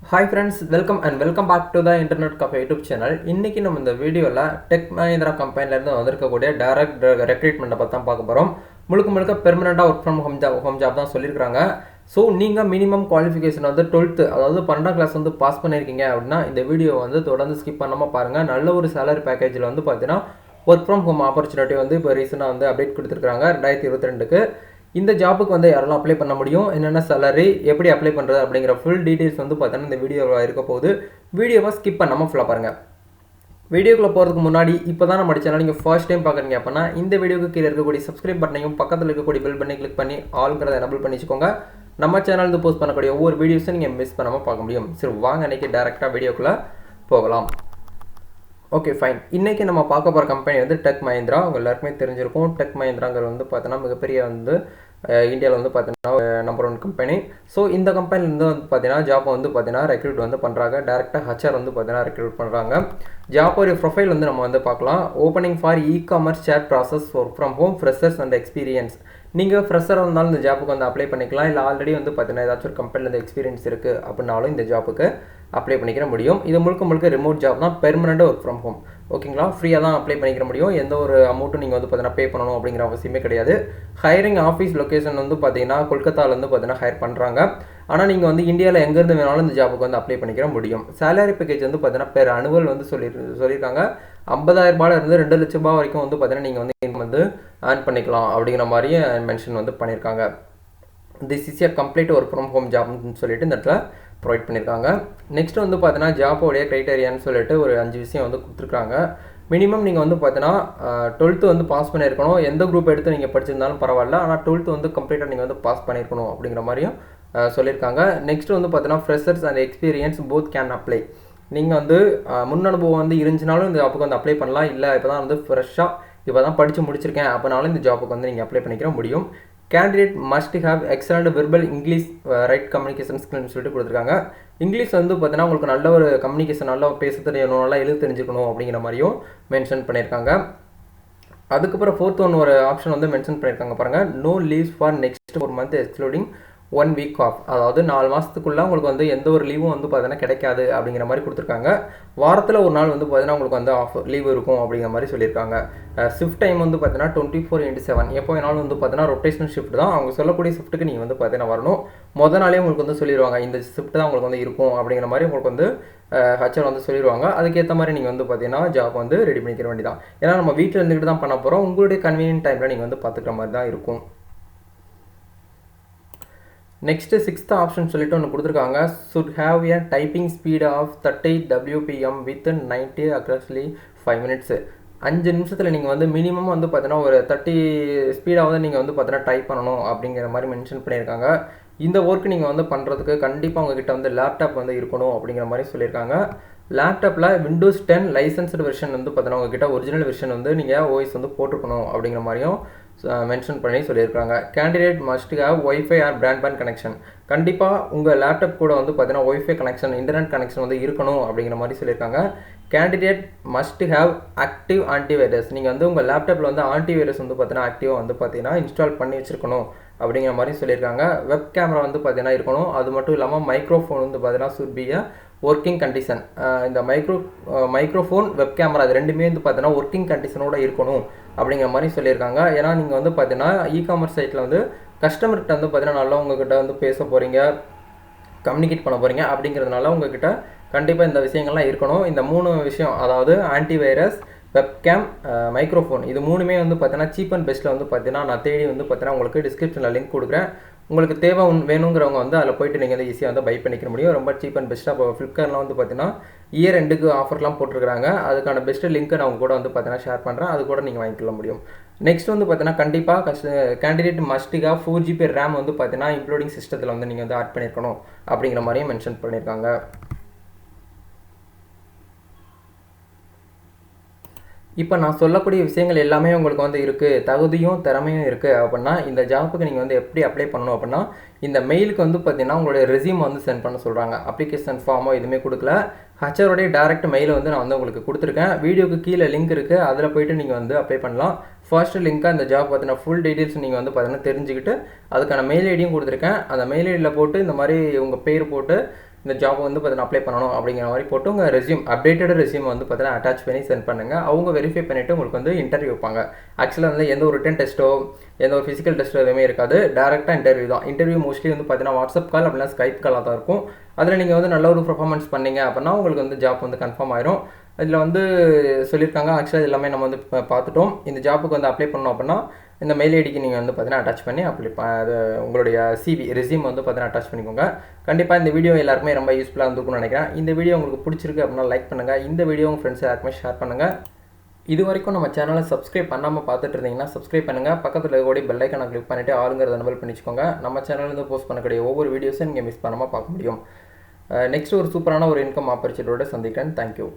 Hi friends welcome and welcome back to the internet cafe YouTube channel இன்றைக்கி நம்ம இந்த வீடியோவில் டெக் மஹிந்திரா கம்பெனிலேருந்து வந்திருக்கக்கூடிய டேரக்ட் ரெக்ரூட்மெண்ட்டை பற்றி தான் பார்க்க போகிறோம் முழுக்க முழுக்க பெர்மனெண்ட்டாக work from home job home job தான் சொல்லியிருக்காங்க ஸோ நீங்கள் மினிமம் குவாலிஃபிகேஷன் வந்து டுவெல்த்து அதாவது பன்னெண்டாம் கிளாஸ் வந்து பாஸ் பண்ணியிருக்கீங்க அப்படின்னா இந்த வீடியோ வந்து தொடர்ந்து ஸ்கிப் பண்ணாமல் பாருங்கள் நல்ல ஒரு சேலரி பேக்கேஜில் வந்து பார்த்தீங்கன்னா ஒர்க் ஃப்ரம் ஹோம் ஆப்பர்ச்சுனிட்டி வந்து இப்போ ரீசெண்டாக வந்து அப்டேட் கொடுத்துருக்காங்க ரெண்டாயிரத்தி இருபத்தி ரெண்டுக்கு. இந்த ஜாப்புக்கு வந்து யாரெல்லாம் அப்ளை பண்ண முடியும் என்னென்ன சேலரி எப்படி அப்ளை பண்ணுறது அப்படிங்கிற ஃபுல் டீட்டெயில்ஸ் வந்து பார்த்தோன்னா இந்த வீடியோவில் இருக்க போகுது. வீடியோவை ஸ்கிப் பண்ணாமல் ஃபுல்லாக பாருங்கள் வீடியோக்குள்ளே போகிறதுக்கு முன்னாடி இப்போ தான் நம்ம சேனல் நீங்கள் ஃபர்ஸ்ட் டைம் பார்க்குறீங்க அப்படின்னா இந்த வீடியோக்கு கீழே இருக்கக்கூடிய சப்ஸ்கிரைப் பட்டனையும் பக்கத்தில் இருக்கக்கூடிய பெல் பண்ணி கிளிக் பண்ணி ஆளுங்கிறத எனபிள் பண்ணி வச்சுக்கோங்க. நம்ம சேனல் போஸ்ட் பண்ணக்கூடிய ஒவ்வொரு வீடியோஸும் நீங்கள் மிஸ் பண்ணாமல் பார்க்க முடியும். சரி வாங்க அன்றைக்கி டேரெக்டாக வீடியோக்குள்ளே போகலாம். ஓகே ஃபைன் இன்றைக்கி நம்ம பார்க்க போகிற கம்பெனி வந்து டெக் மஹிந்திரா அவங்க எல்லாருக்குமே தெரிஞ்சிருக்கும். டெக் மஹிந்திராங்கிறது வந்து பார்த்தோன்னா மிகப்பெரிய வந்து இந்தியாவில் வந்து பார்த்தீங்கன்னா நம்பர் ஒன் கம்பெனி ஸோ இந்த கம்பெனிலேருந்து வந்து பார்த்தீங்கன்னா ஜாப் வந்து பார்த்தீங்கன்னா ரெக்ரூட் வந்து பண்ணுறாங்க டேரெக்டாக ஹச்ஆர் வந்து பார்த்தீங்கன்னா ரெக்ரூட் பண்ணுறாங்க ஜாப்போடைய ப்ரொஃபைல் வந்து நம்ம வந்து பார்க்கலாம். Opening for e commerce chat process work from home freshers and experience நீங்கள் ஃப்ரெஷராக இருந்தாலும் இந்த ஜாப்புக்கு வந்து அப்ளை பண்ணிக்கலாம். இல்லை ஆல்ரெடி வந்து பார்த்தீங்கன்னா ஏதாச்சும் ஒரு கம்பெனியில் இந்த எக்ஸ்பீரியன்ஸ் இருக்குது அப்படின்னாலும் இந்த ஜாப்புக்கு அப்ளை பண்ணிக்கிற முடியும். இது முழுக்க முழுக்க ரிமோட் ஜாப் தான். பெர்மனெண்ட்டாக ஒர்க் ஃப்ரம் ஹோம் ஓகேங்களா ஃப்ரீயாக தான் அப்ளை பண்ணிக்கிற முடியும். எந்த ஒரு அமௌண்ட்டும் நீங்கள் வந்து பார்த்தீங்கன்னா பே பண்ணணும் அப்படிங்கிற அவசியமே கிடையாது. ஹையரிங் ஆஃபீஸ் லொக்கேஷன் வந்து பார்த்தீங்கன்னா கொல்கத்தாவிலேருந்து பார்த்தீங்கன்னா ஹையர் பண்ணுறாங்க ஆனால் நீங்கள் வந்து இந்தியாவில் எங்கேருந்து வேணாலும் இந்த ஜாபுக்கு வந்து அப்ளை பண்ணிக்கிற முடியும். சேலரி பேக்கேஜ் வந்து பார்த்தீங்கன்னா பெர் அனுவல் வந்து சொல்லி சொல்லியிருக்காங்க. ஐம்பதாயிரரூபாலேருந்து இருந்து ரெண்டு லட்ச ரூபா வரைக்கும் வந்து பார்த்தீங்கன்னா நீங்கள் வந்து வந்து ஏர்ன் பண்ணிக்கலாம் அப்படிங்கிற மாதிரியே மென்ஷன் வந்து பண்ணியிருக்காங்க. This is a complete work from home ஜாப்னு சொல்லிட்டு இந்த இடத்துல ப்ரொவைட் பண்ணியிருக்காங்க நெக்ஸ்ட் வந்து பார்த்தீங்கன்னா ஜாப்போடைய க்ரைட்டேரியான்னு சொல்லிட்டு ஒரு அஞ்சு விஷயம் வந்து கொடுத்துருக்காங்க. மினிமம் நீங்கள் வந்து பார்த்தீங்கன்னா டுவெல்த்து வந்து பாஸ் பண்ணியிருக்கணும். எந்த குரூப் எடுத்து நீங்கள் படிச்சிருந்தாலும் பரவாயில்ல. ஆனால் டுவெல்த்து வந்து கம்ப்ளீட்டாக நீங்கள் வந்து பாஸ் பண்ணியிருக்கணும் அப்படிங்கிற மாதிரியும் சொல்லியிருக்காங்க. நெக்ஸ்ட் வந்து பார்த்தீங்கன்னா freshers and experience both can apply நீங்கள் வந்து முன் அனுபவம் வந்து இருந்துச்சுனாலும் இந்த ஜாப்புக்கு வந்து அப்ளை பண்ணலாம். இல்லை இப்போ தான் வந்து ஃப்ரெஷ்ஷாக இப்போ தான் படித்து முடிச்சிருக்கேன். அப்போனாலும் இந்த ஜாப்புக்கு வந்து நீங்கள் அப்ளை பண்ணிக்கிற முடியும். Candidate must have excellent verbal English write communication ஸ்கில்னு சொல்லிட்டு கொடுத்துருக்காங்க. இங்கிலீஷ் வந்து பார்த்தீங்கன்னா உங்களுக்கு நல்ல ஒரு கம்யூனிகேஷன் நல்லா பேச தெரியணும் நல்லா எழுத தெரிஞ்சுக்கணும் அப்படிங்கிற மாதிரியும் மென்ஷன் பண்ணியிருக்காங்க. அதுக்கப்புறம் ஃபோர்த் ஒன் ஒரு ஆப்ஷன் வந்து மென்ஷன் பண்ணியிருக்காங்க பாருங்கள் நோ லீவ்ஸ் ஃபார் நெக்ஸ்ட் ஒரு month excluding one week off அதாவது நாலு மாதத்துக்குள்ளே உங்களுக்கு வந்து எந்த ஒரு லீவும் வந்து பார்த்தீங்கன்னா கிடைக்காது அப்படிங்கிற மாதிரி கொடுத்துருக்காங்க. வாரத்தில் ஒரு நாள் வந்து பார்த்தீங்கன்னா உங்களுக்கு வந்து ஆஃப் லீவ் இருக்கும் அப்படிங்கிற மாதிரி சொல்லியிருக்காங்க. ஷிஃப்ட் டைம் வந்து பார்த்தீங்கன்னா டுவெண்ட்டி ஃபோர் இன்ட்டு செவன் எப்போ வேணாலும் வந்து பார்த்தீங்கன்னா ரொட்டேஷனல் ஷிஃப்ட் தான். அவங்க சொல்லக்கூடிய ஷிஃப்ட்டுக்கு நீங்கள் வந்து பார்த்தீங்கன்னா வரணும். மொதல் நாளே உங்களுக்கு வந்து சொல்லிடுவாங்க இந்த ஷிஃப்ட் தான் உங்களுக்கு வந்து இருக்கும் அப்படிங்கிற மாதிரி உங்களுக்கு வந்து ஹச்ஆர் வந்து சொல்லிடுவாங்க அதுக்கேற்ற மாதிரி நீங்கள் வந்து பார்த்தீங்கன்னா ஜாப் வந்து ரெடி பண்ணிக்கிற வேண்டியதான் ஏன்னா நம்ம வீட்டில் இருந்துக்கிட்டு தான் பண்ண போகிறோம் உங்களுடைய கன்வீனியன்ட் டைமில் நீங்கள் வந்து பார்த்துக்கிற மாதிரி தான் இருக்கும். நெக்ஸ்ட்டு சிக்ஸ்த் ஆப்ஷன் சொல்லிட்டு ஒன்று கொடுத்துருக்காங்க. Should have a typing speed of thirty WPM with ninety accuracy five minutes அஞ்சு நிமிஷத்தில் நீங்கள் வந்து மினிமம் வந்து பார்த்தீங்கன்னா ஒரு தேர்ட்டி ஸ்பீடாவது நீங்கள் வந்து பார்த்தீங்கன்னா டைப் பண்ணணும் அப்படிங்கிற மாதிரி மென்ஷன் பண்ணியிருக்காங்க. இந்த ஒர்க் நீங்கள் வந்து பண்ணுறதுக்கு கண்டிப்பாக உங்ககிட்ட வந்து லேப்டாப் வந்து இருக்கணும் அப்படிங்கிற மாதிரி சொல்லியிருக்காங்க. லேப்டாப்பில் விண்டோஸ் டென் லைசன்ஸ்டு வெர்ஷன் வந்து பார்த்தீங்கன்னா உங்ககிட்ட ஒரிஜினல் வெர்ஷன் வந்து நீங்கள் ஓஎஸ் வந்து போட்டிருக்கணும் அப்படிங்கிற மாதிரியும் மென்ஷன் பண்ணி சொல்லியிருக்காங்க candidate must have WiFi or broadband connection கண்டிப்பாக உங்கள் லேப்டாப் கூட வந்து பார்த்தீங்கன்னா ஒய்ஃபை கனெக்ஷன் இன்டர்நெட் கனெக்ஷன் வந்து இருக்கணும் அப்படிங்கிற மாதிரி சொல்லியிருக்காங்க. Candidate must have active antivirus நீங்கள் வந்து உங்கள் லேப்டாப்பில் வந்து ஆன்டிவைரஸ் வந்து பார்த்தீங்கன்னா ஆக்டிவாக வந்து பார்த்தீங்கன்னா இன்ஸ்டால் பண்ணி வச்சுருக்கணும் அப்படிங்கிற மாதிரி சொல்லியிருக்காங்க. வெப் கேமரா வந்து பார்த்தீங்கன்னா இருக்கணும். அது மட்டும் இல்லாமல் மைக்ரோஃபோன் வந்து பார்த்தீங்கன்னா சுட் ஒர்க்கிங் கண்டிஷன் இந்த மைக்ரோ மைக்ரோஃபோன் வெப் கேமரா அது ரெண்டுமே வந்து பார்த்தீங்கன்னா ஒர்க்கிங் கண்டிஷனோட இருக்கணும். அப்படிங்கிற மாதிரி சொல்லியிருக்காங்க. ஏன்னா நீங்கள் வந்து பார்த்தீங்கன்னா இ காமர்ஸ் சைட்டில் வந்து கஸ்டமர்கிட்ட வந்து பார்த்தீங்கன்னா நல்லா உங்ககிட்ட வந்து பேச போகிறீங்க கம்யூனிகேட் பண்ண போகிறீங்க அப்படிங்கிறதுனால உங்ககிட்ட கண்டிப்பாக இந்த விஷயங்கள்லாம் இருக்கணும். இந்த மூணு விஷயம் அதாவது ஆன்டிவைரஸ் வெப்கேம் மைக்ரோஃபோன் இது மூணுமே வந்து பார்த்தீங்கன்னா சீப் அண்ட் பெஸ்ட்டில் வந்து பார்த்தீங்கன்னா நான் தேடி வந்து பார்த்தீங்கன்னா உங்களுக்கு டிஸ்கிரிப்ஷனில் லிங்க் கொடுக்குறேன். உங்களுக்கு தேவை வேணுங்கிறவங்க வந்து அதில் போயிட்டு நீங்கள் வந்து ஈஸியாக வந்து பை பண்ணிக்க முடியும். ரொம்ப சீப் அண்ட் பெஸ்ட்டாக இப்போ ஃப்ளிப்கார்ட்லாம் வந்து பார்த்தீங்கன்னா இயர் ரெண்டுக்கு ஆஃபர்லாம் போட்டிருக்காங்க அதுக்கான பெஸ்ட்டு லிங்க்கை நான் உங்கள் கூட வந்து பார்த்தீங்கன்னா ஷேர் பண்ணுறேன் அது கூட நீங்கள் வாங்கிக்கொள்ள முடியும். நெக்ஸ்ட் வந்து பார்த்தீங்கன்னா கண்டிப்பாக கஸ் கேண்டிடேட் மஸ்ட்டுக்காக ஃபோர் ஜிபி ரேம் வந்து பார்த்தீங்கன்னா இன்க்ளூடிங் சிஸ்டத்தில் வந்து நீங்கள் வந்து ஆட் பண்ணியிருக்கணும் அப்படிங்கிற மாதிரியும் மென்ஷன் பண்ணியிருக்காங்க இப்போ நான் சொல்லக்கூடிய விஷயங்கள் எல்லாமே உங்களுக்கு வந்து இருக்குது தகுதியும் திறமையும் இருக்குது அப்படின்னா இந்த ஜாப்புக்கு நீங்கள் வந்து எப்படி அப்ளை பண்ணணும் அப்படின்னா இந்த மெயிலுக்கு வந்து பார்த்தீங்கன்னா உங்களுடைய ரெசியூம் வந்து சென்ட் பண்ண சொல்கிறாங்க அப்ளிகேஷன் ஃபார்மோ எதுவுமே கொடுக்கல. ஹச்ஆருடைய டேரக்ட் மெயிலை வந்து நான் வந்து உங்களுக்கு கொடுத்துருக்கேன். வீடியோக்கு கீழே லிங்க் இருக்குது அதில் போயிட்டு நீங்கள் வந்து அப்ளை பண்ணலாம். ஃபர்ஸ்ட் லிங்க்காக இந்த ஜாப் பார்த்தீங்கன்னா ஃபுல் டீட்டெயில்ஸ் நீங்கள் வந்து பார்த்தீங்கன்னா தெரிஞ்சுக்கிட்டு அதுக்கான மெயில் ஐடியும் கொடுத்துருக்கேன். அந்த மெயில் ஐடியில் போட்டு இந்த மாதிரி உங்கள் பேர் போட்டு இந்த ஜாப் வந்து பார்த்தீங்கன்னா அப்ளை பண்ணணும் அப்படிங்கிற மாதிரி போட்டு உங்கள் ரெஸ்யூம் அப்டேட்டட் ரெஸ்யூம் வந்து பார்த்தீங்கன்னா அட்டாச் பண்ணி சென்ட் பண்ணுங்கள் அவங்க வெரிஃபை பண்ணிவிட்டு உங்களுக்கு வந்து இன்டர்வியூ வைப்பாங்க. ஆக்சுவலாக வந்து எந்த ஒரு ரிட்டன் டெஸ்ட்டோ எந்த ஒரு ஃபிசிக்கல் டெஸ்ட்டோ எதுவுமே இருக்காது. டேரெக்டாக இன்டர்வியூ தான். இன்டர்வியூ மோஸ்ட்லி வந்து பார்த்தீங்கன்னா வாட்ஸ்அப் கால் அப்படின்னா ஸ்கைப் காலாக தான் இருக்கும். அதில் நீங்கள் வந்து நல்ல ஒரு பர்ஃபார்மன்ஸ் பண்ணீங்க அப்படின்னா உங்களுக்கு வந்து ஜாப் வந்து கன்ஃபார்ம் ஆயிரும். இதில் வந்து சொல்லியிருக்காங்க. ஆக்சுவலாக எல்லாமே நம்ம வந்து பார்த்துட்டோம். இந்த ஜாப்புக்கு வந்து அப்ளை பண்ணோம் அப்படின்னா இந்த மெயில் ஐடிக்கு நீங்கள் வந்து பார்த்தீங்கன்னா அட்டாச் பண்ணி அப்ளை அது உங்களுடைய சிவி ரெஸ்யூம் வந்து பார்த்தீங்கன்னா அட்டாச் பண்ணிக்கோங்க. கண்டிப்பாக இந்த வீடியோ எல்லாருக்குமே ரொம்ப யூஸ்ஃபுல்லாக இருந்திருக்கும்னு நினைக்கிறேன். இந்த வீடியோ உங்களுக்கு பிடிச்சிருக்கு அப்படின்னா லைக் பண்ணுங்கள் இந்த வீடியோ உங்கள் ஃப்ரெண்ட்ஸ் யாருக்குமே ஷேர் பண்ணுங்கள் இது வரைக்கும் நம்ம சேனலை சப்ஸ்கிரைப் பண்ணாமல் பார்த்துட்டு இருந்தீங்கன்னா சப்ஸ்கிரைப் பண்ணுங்கள் பக்கத்தில் இருக்கக்கூடிய பெல் ஐக்கனை கிளிக் பண்ணிவிட்டு ஆளுங்கிறத நம்பர் பண்ணிச்சுக்கோங்க. நம்ம சேனல்லேருந்து போஸ்ட் பண்ணக்கூடிய ஒவ்வொரு வீடியோஸும் நீங்கள் மிஸ் பண்ணாமல் பார்க்க முடியும். நெக்ஸ்ட் ஒரு சூப்பரான ஒரு இன்கம் ஆப்பர்ச்சுனிட்டியோட சந்திக்கிறேன். தேங்க்யூ